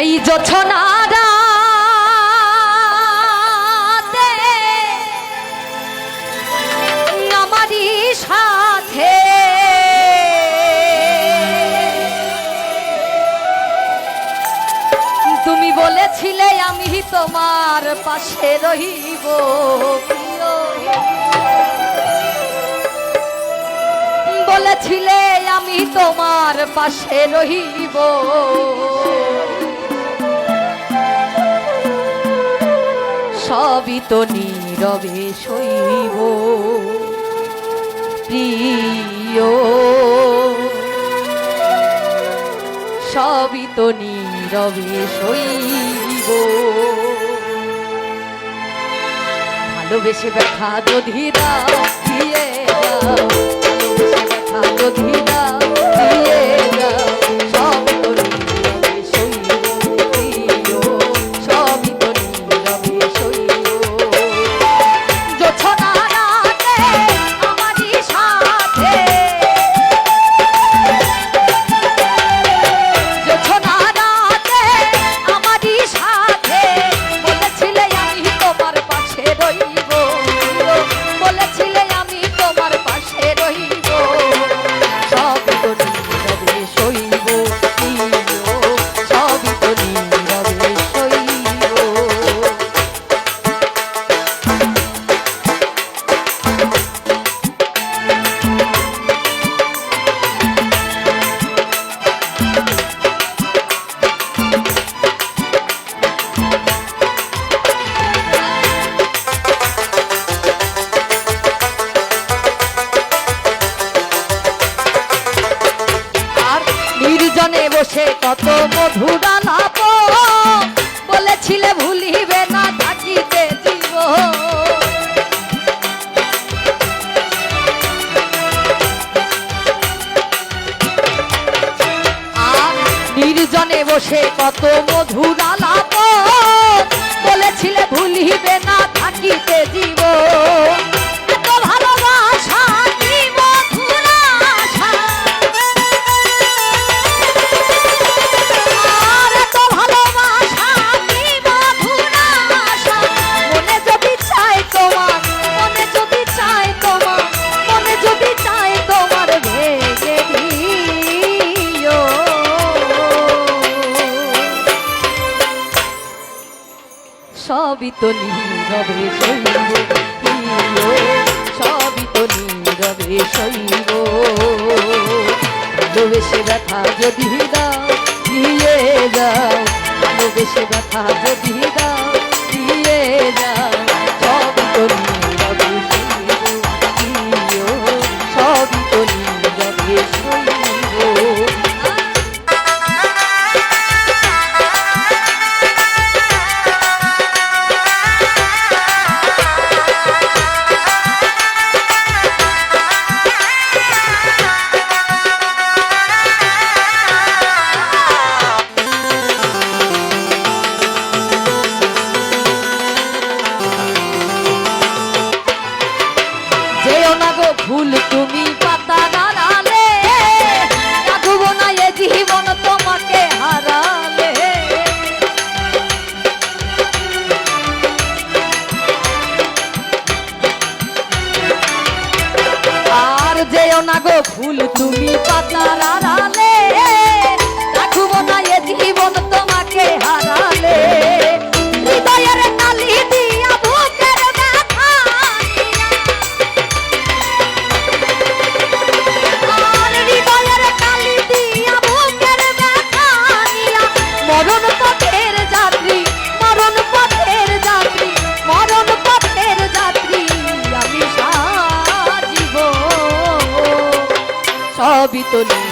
এই যোছনারা আমারই সাথে। তুমি বলেছিলে আমি তোমার পাশে রহিব বলেছিলে আমি তোমার পাশে রহিব। সবিত নীরবে শৈব। প্রিয় সবিত নীরবে শৈব। ভালোবেসে ব্যথা যদি দাও দিয়ে ভালোবেসে ব্যথা যদি না মধুরানা বলেছিলে ভুলিবে না, থাকিতে জীব নির্জনে বসে কত মধুরানা বলেছিলে ভুলিবে না, থাকিতে জীব সবই তো নীরবে শৈব সবই তো নীরবে শৈব ভালোবেসে ব্যথা যদি দাও, নিয়ে যাও। ভালোবেসে ব্যথা যদি না গো ফুল তুমি পাতারা I'll love you, Tony.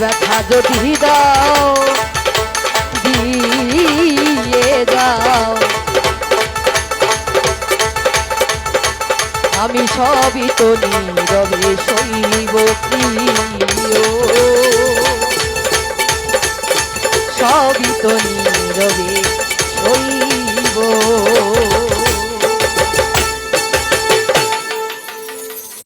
ব্যথা যদি দাও দিয়ে যাও। আমি সবই তো নীরবে